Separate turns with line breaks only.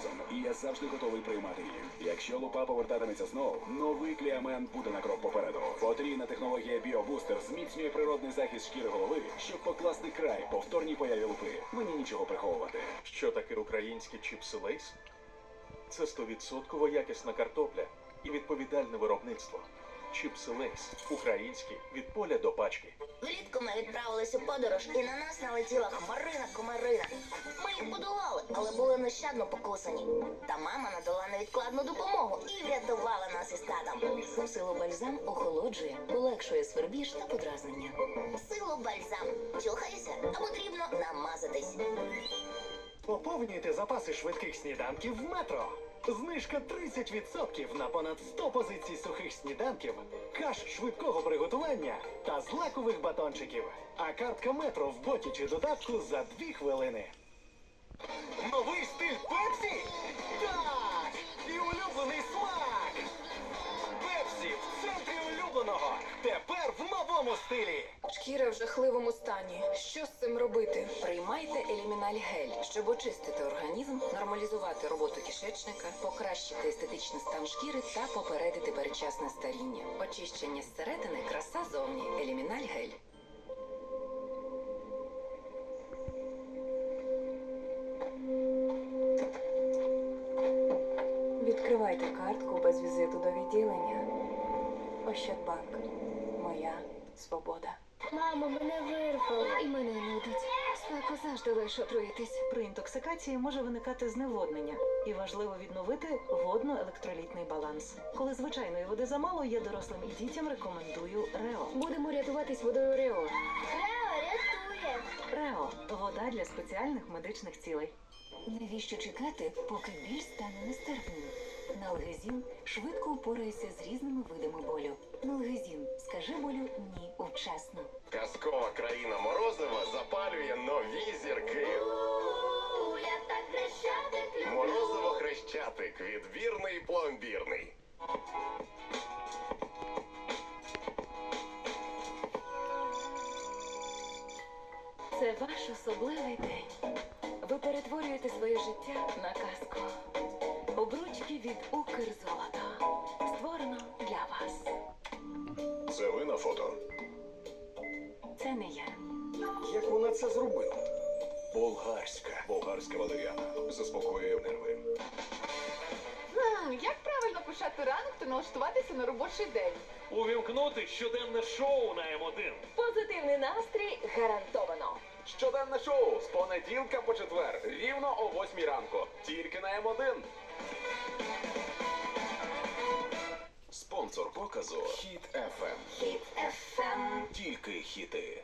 разом, і я завжди готовий приймати їх. Якщо лупа повертатиметься знову, новий кліамен буде на крок попереду. Потрійна технологія Біобустер зміцнює природний захист шкіри голови, щоб покласти край повторній появі лупи. Мені нічого приховувати.
Що таке українські чіпси Лейс? Це 100% якісна картопля і відповідальне виробництво. Чіпси Лейс. Українські від поля до пачки.
Влітку ми відправилися у подорож, і на нас налетіла хмарина комарина. Ми їх подолали, але були нещадно покусані. Та мама надала невідкладну допомогу і врятувала нас із татом.
Силу бальзам охолоджує, полегшує свербіж та подразнення.
Силу бальзам. Чухайся, а потрібно намазатись.
Поповнюйте запаси швидких сніданків в метро. Знижка 30% на понад 100 позицій сухих сніданків, каш швидкого приготування та злакових батончиків. А картка метро в боті чи додатку за 2 хвилини. Новий стиль Пепсі? В стилі.
Шкіра в жахливому стані. Що з цим робити?
Приймайте еліміналь гель, щоб очистити організм, нормалізувати роботу кишечника, покращити естетичний стан шкіри та попередити передчасне старіння. Очищення зсередини, краса зовні. Еліміналь гель.
Відкривайте картку без візиту до відділення. Ощадбанк. Моя свобода.
Мамо, мене вирвало і мене нудить. Спеку завжди лише отруїтись.
При інтоксикації може виникати зневоднення, і важливо відновити водно-електролітний баланс. Коли звичайної води замало, я дорослим і дітям рекомендую Рео.
Будемо рятуватись водою Рео.
Рео, рятує!
Рео вода для спеціальних медичних цілей.
Навіщо чекати, поки біль стане нестерпним? Налгезін швидко упорається з різними видами болю. Налгезін, скажи болю ні вчасно.
Казкова країна Морозива запалює нові зірки.
Куля та хрещатик.
Морозиво хрещатик відбірний пломбірний.
Це ваш особливий день. Ви перетворюєте своє життя на казку. Обручки від Укрзолото. Створено для вас.
Це ви на фото.
Це не я.
Як вона це зробила? Болгарська. Болгарська валеріана. Заспокоює нерви.
Хм, як правильно почати ранок та налаштуватися на робочий день?
Увімкнути щоденне шоу на М1.
Позитивний настрій гарантовано.
Щоденне шоу з понеділка по четвер, рівно о 8 ранку. Тільки на М1.
Спонсор показу Хіт FM.
Хіт ефем.
Тільки хіти.